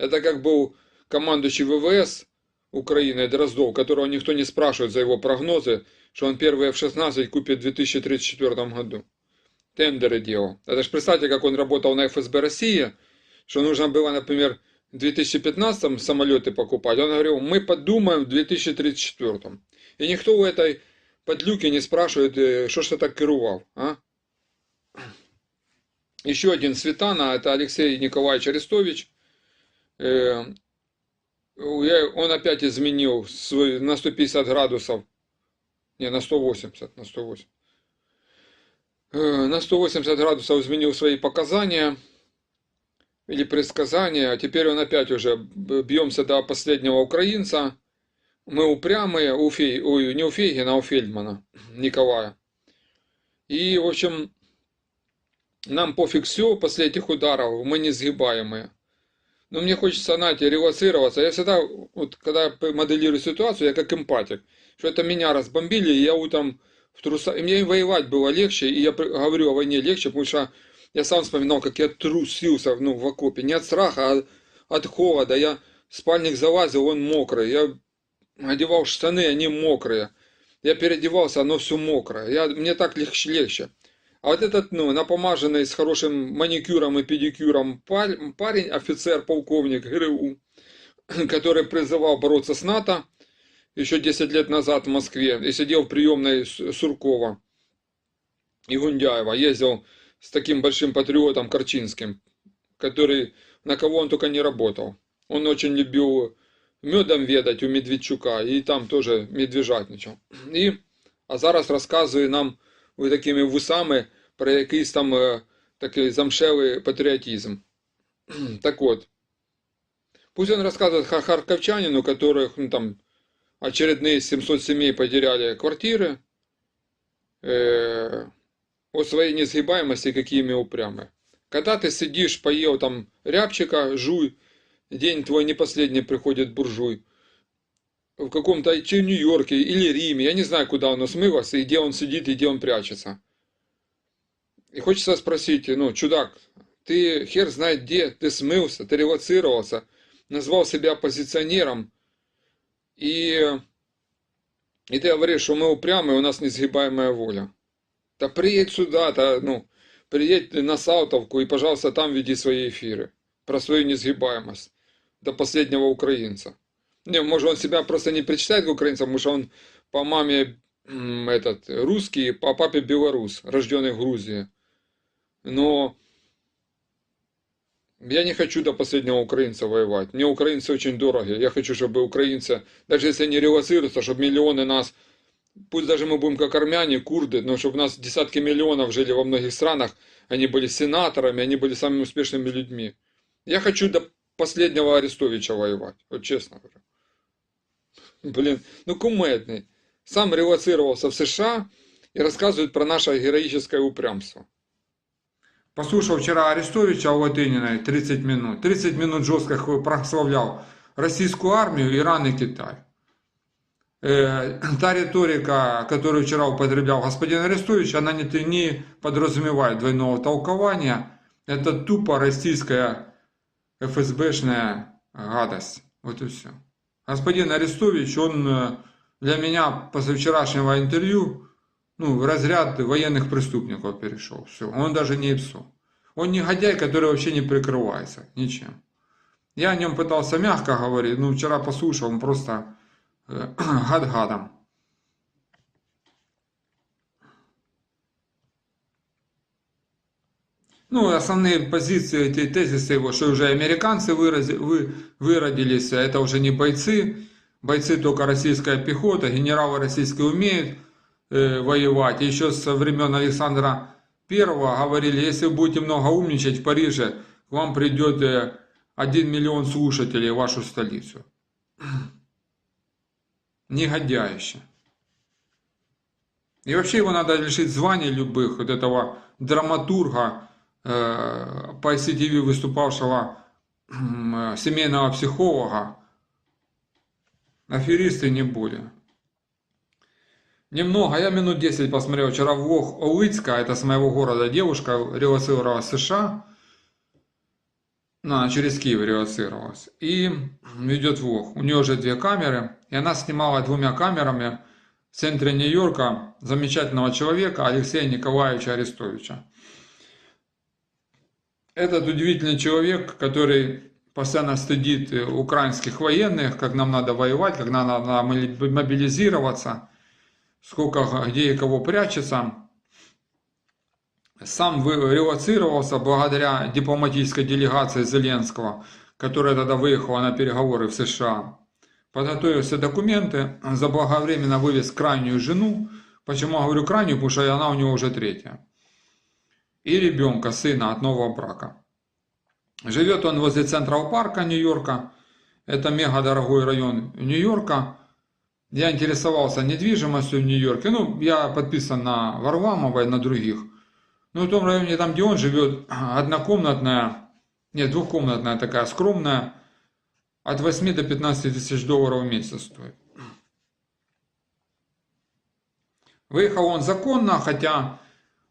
Это как был командующий ВВС Украины Дроздов, которого никто не спрашивает за его прогнозы, что он первый F-16 купит в 2034 году. Тендеры делал. Это же представьте, как он работал на ФСБ России, что нужно было, например, в 2015 самолеты покупать. Он говорил, мы подумаем в 2034. И никто у этой подлюки не спрашивает, э, что ж ты так керував, а? Еще один Светана, это Алексей Николаевич Арестович. Э, он опять изменил свой, на 150 градусов, не, на 180, на 180. Э, на 180 градусов изменил свои показания или предсказания. Теперь он опять уже бьемся до последнего украинца. Мы упрямые, у Фей, ой, не у Фейгина, а у Фельдмана Николая. И, в общем, нам пофиг все после этих ударов, мы несгибаемые. Но мне хочется, знаете, релацироваться. Я всегда, вот, когда моделирую ситуацию, я как эмпатик. Что это меня разбомбили, и я утром в трусах. И мне воевать было легче, и я говорю о войне легче, потому что я сам вспоминал, как я трусился ну, в окопе. Не от страха, а от холода. Я спальник залазил, он мокрый. Я одевал штаны, они мокрые. Я переодевался, оно все мокрое. Я, мне так легче, легче. А вот этот, ну, напомаженный с хорошим маникюром и педикюром парень, офицер, полковник ГРУ, который призывал бороться с НАТО еще 10 лет назад в Москве и сидел в приемной Суркова и Гундяева, ездил с таким большим патриотом Корчинским, который, на кого он только не работал. Он очень любил медом ведать у Медведчука, и там тоже медвежатничав. І, а зараз розказує нам ви такими вусами про якийсь там такий замшевий патріотизм. Так от, пусть он рассказывает харьковчанину, которых ну, там очередные 700 семей потеряли квартиры, э, о своей несгибаемости, какими упрямы. Когда ты сидишь, поел там рябчика, жуй, день твой не последний приходит буржуй, в каком-то Нью-Йорке или Риме, я не знаю, куда он смылся, и где он сидит, и где он прячется. И хочется спросить, ну, чудак, ты хер знает где, ты смылся, ты релацировался, назвал себя оппозиционером, и, и ты говоришь, что мы упрямые, у нас несгибаемая воля. Да приедь сюда, то, ну, приедь на Саутовку и, пожалуйста, там веди свои эфиры про свою несгибаемость до последнего украинца. Не, может, он себя просто не причитает к украинцам, потому что он по маме этот русский, по папе белорус, рожденный в Грузии. Но я не хочу до последнего украинца воевать. Мне украинцы очень дороги. Я хочу, чтобы украинцы, даже если они релацируются, чтобы миллионы нас, пусть даже мы будем как армяне, курды, но чтобы у нас десятки миллионов жили во многих странах, они были сенаторами, они были самыми успешными людьми. Я хочу до последнего Арестовича воевать, вот честно говорю. Блин, ну кумедный. Сам релацировался в США и рассказывает про наше героическое упрямство. Послушал вчера Арестовича Латыниной 30 минут. 30 минут жестко прославлял российскую армию, Иран и Китай. Э, та риторика, которую вчера употреблял господин Арестович, она не, не подразумевает двойного толкования. Это тупо российская ФСБшная гадость. Вот и все. Господин Арестович, он э, для меня после вчерашнего интервью ну, в разряд военных преступников перешел. Все. Он даже не ИПСО. Он негодяй, который вообще не прикрывается ничем. Я о нем пытался мягко говорить, но вчера послушал, он просто э, Ну, основные позиции, эти тезисы его, что уже американцы вырази, вы, выродились, а это уже не бойцы, бойцы только российская пехота, генералы российские умеют, Э, воевать. Еще со времен Александра Первого говорили, если вы будете много умничать в Париже, к вам придет э, один миллион слушателей в вашу столицу. Негодяище. И вообще его надо лишить званий любых, вот этого драматурга, по ICTV выступавшего семейного психолога, аферисты не более. Немного, я минут 10 посмотрел вчера влог Олыцка, это с моего города девушка, релацировала США. она через Киев релацировалась. И ведет влог. У нее уже две камеры. И она снимала двумя камерами в центре Нью-Йорка замечательного человека Алексея Николаевича Арестовича. Этот удивительный человек, который постоянно стыдит э, украинских военных, как нам надо воевать, как нам надо мобилизироваться, сколько где и кого прячется. Сам релацировался благодаря дипломатической делегации Зеленского, которая тогда выехала на переговоры в США. Подготовил все документы, заблаговременно вывез крайнюю жену. Почему я говорю крайнюю? Потому что она у него уже третья. И ребенка, сына от нового брака. Живет он возле Централ Парка Нью-Йорка. Это мега дорогой район Нью-Йорка. Я интересовался недвижимостью в Нью-Йорке. Ну, я подписан на Варламова и на других. Ну, в том районе, там, где он живет, однокомнатная, нет, двухкомнатная такая скромная, от 8 до 15 тысяч долларов в месяц стоит. Выехал он законно, хотя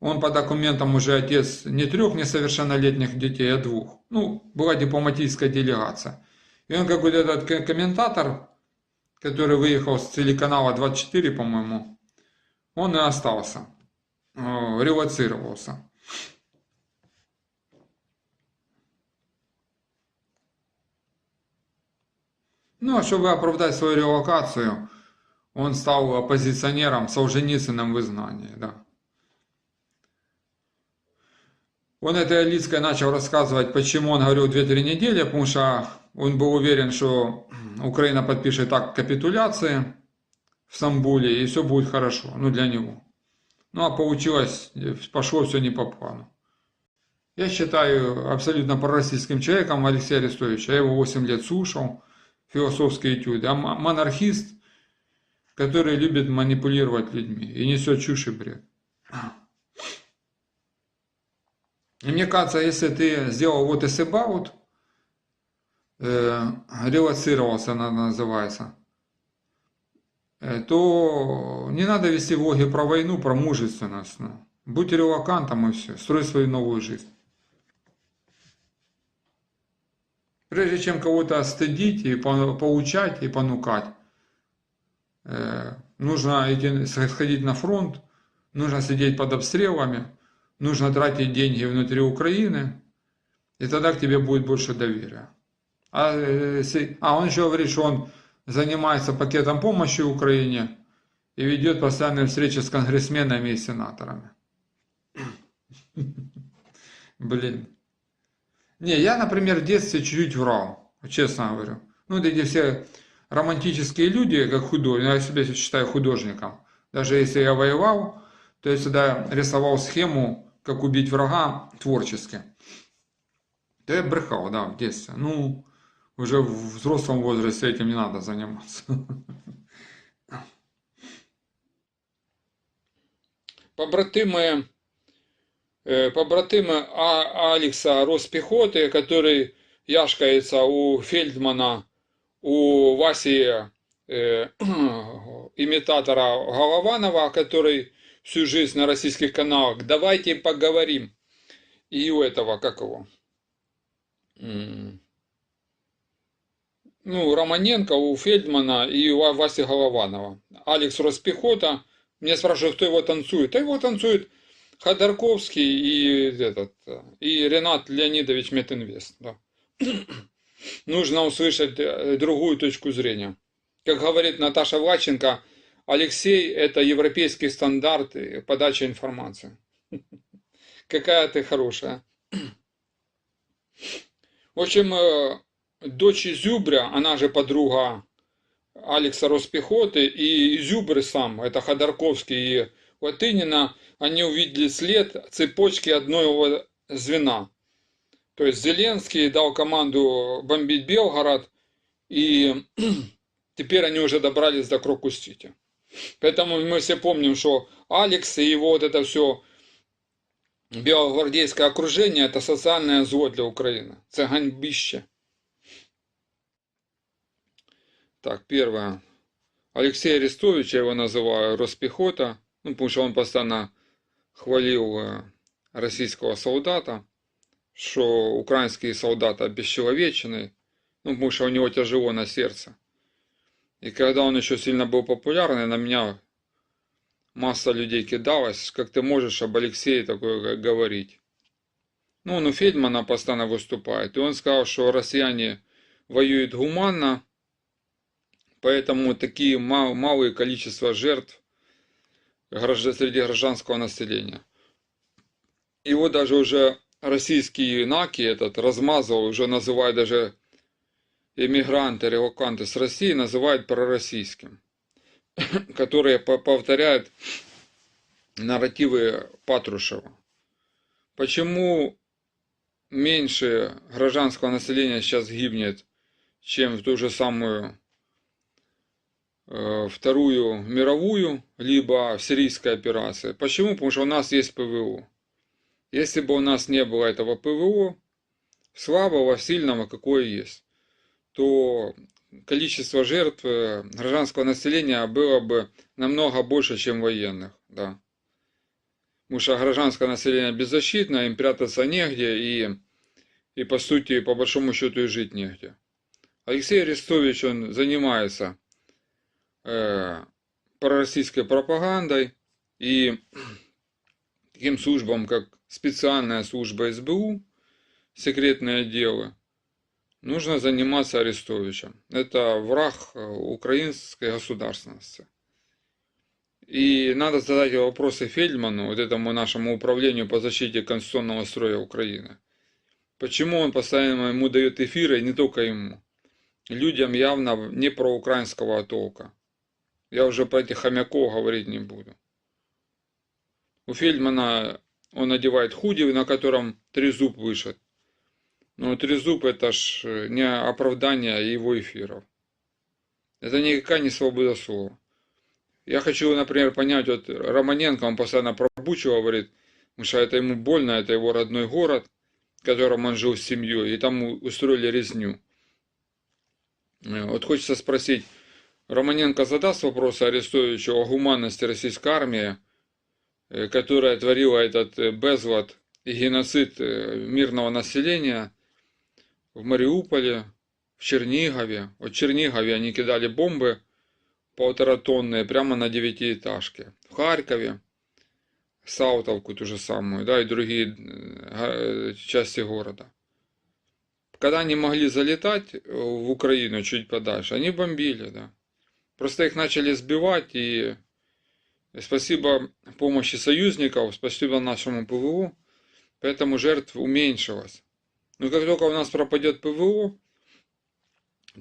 он по документам уже отец не трех несовершеннолетних детей, а двух. Ну, была дипломатическая делегация. И он какой-то этот комментатор, который выехал с телеканала 24, по-моему, он и остался, э, релацировался. Ну, а чтобы оправдать свою релокацию, он стал оппозиционером Солженицыным в изгнании, да. Он этой Алицкой начал рассказывать, почему он говорил 2-3 недели, потому что он был уверен, что Украина подпишет так капитуляции в Стамбуле, и все будет хорошо, ну, для него. Ну, а получилось, пошло все не по плану. Я считаю абсолютно пророссийским человеком Алексея Арестовича. Я его 8 лет слушал, философские этюды. А монархист, который любит манипулировать людьми и несет чушь и бред. И мне кажется, если ты сделал вот из about, э, релацировался, она называется, э, то не надо вести влоги про войну, про мужественность. Ну. Будь релакантом и все, строй свою новую жизнь. Прежде чем кого-то стыдить и поучать и понукать, э, нужно идти, сходить на фронт, нужно сидеть под обстрелами, нужно тратить деньги внутри Украины, и тогда к тебе будет больше доверия. А, э, а он еще говорит, что он занимается пакетом помощи Украине и ведет постоянные встречи с конгрессменами и сенаторами. Блин. Не, я, например, в детстве чуть-чуть врал, честно говорю. Ну, вот эти все романтические люди, как художник, я себя считаю художником. Даже если я воевал, то я всегда рисовал схему как убить врага творчески. Да я брехал, да, в детстве. Ну, уже в взрослом возрасте этим не надо заниматься. Побратимы, э, побратимы а, Алекса Роспехоты, который яшкается у Фельдмана, у Васи э, имитатора Голованова, который всю жизнь на российских каналах. Давайте поговорим. И у этого, как его? Ну, Романенко, у Фельдмана и у Васи Голованова. Алекс Роспехота. Мне спрашивают, кто его танцует. А его танцует Ходорковский и, этот, и Ренат Леонидович Метинвест. Да. Нужно услышать э, другую точку зрения. Как говорит Наташа Влаченко, Алексей – это европейский стандарт подачи информации. Какая ты хорошая. В общем, э, дочь Зюбря, она же подруга Алекса Роспехоты, и Зюбр сам, это Ходорковский и Латынина, они увидели след цепочки одного звена. То есть Зеленский дал команду бомбить Белгород, и теперь они уже добрались до Крокус-Сити. Поэтому мы все помним, что Алекс и его вот это все белогвардейское окружение, это социальное зло для Украины. Это ганьбище. Так, первое. Алексей Арестович, я его называю, Роспехота, ну, потому что он постоянно хвалил э, российского солдата, что украинские солдаты обесчеловечены, ну, потому что у него тяжело на сердце. И когда он еще сильно был популярный, на меня масса людей кидалась, как ты можешь об Алексее такое говорить. Ну, он у Фельдмана постоянно выступает, и он сказал, что россияне воюют гуманно, поэтому такие мал- малые количество жертв среди гражданского населения. Его даже уже российский НАКИ этот размазывал, уже называет даже эмигранты, релоканты с России, называют пророссийским, которые по- повторяют нарративы Патрушева. Почему меньше гражданского населения сейчас гибнет, чем в ту же самую э, Вторую мировую, либо в сирийской операции? Почему? Потому что у нас есть ПВО. Если бы у нас не было этого ПВО, слабого, сильного, какое есть, то количество жертв э, гражданского населения было бы намного больше, чем военных, да. Потому что гражданское население беззащитно, им прятаться негде, и, и по сути, по большому счету, и жить негде. Алексей Арестович, он занимается э, пророссийской пропагандой, и таким службам, как специальная служба СБУ, секретные отделы, нужно заниматься Арестовичем. Это враг э, украинской государственности. И надо задать вопросы Фельдману, вот этому нашему управлению по защите конституционного строя Украины. Почему он постоянно ему дает эфиры, и не только ему. Людям явно не про украинского толка. Я уже про этих хомяков говорить не буду. У Фельдмана он одевает худи, на котором трезуб вышит. Но трезуб это ж э, не оправдание его эфиров. Это никакая не свобода слова. Я хочу, например, понять, вот Романенко, он постоянно про Бучу говорит, потому что это ему больно, это его родной город, в котором он жил с семьей, и там устроили резню. Э, Вот хочется спросить, Романенко задаст вопрос Арестовичу о гуманности российской армии, э, которая творила этот безлад и геноцид мирного населения в Мариуполе, в Чернигове. Вот в Чернигове они кидали бомбы полтора тонны прямо на девятиэтажке. В Харькове, Саутовку ту же самую, да, и другие э, га- э, части города. Когда они могли залетать э, в Украину чуть подальше, они бомбили, да. Просто их начали сбивать, и спасибо помощи союзников, спасибо нашему ПВО, поэтому жертв уменьшилось. Но как только у нас пропадет ПВО,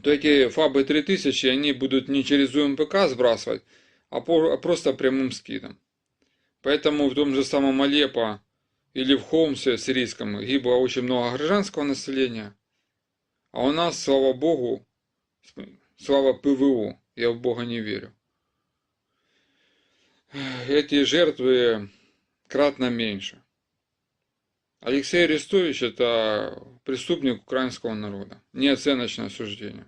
то эти ФАБы 3000, они будут не через УМПК сбрасывать, а по- а просто прямым скидом. Поэтому в том же самом Алеппо или в Хомсе сирийском гибло очень много гражданского населения, а у нас, слава Богу, слава ПВО, я в Бога не верю. Эти жертвы кратно меньше. Алексей Арестович это преступник украинского народа. Неоценочное суждение.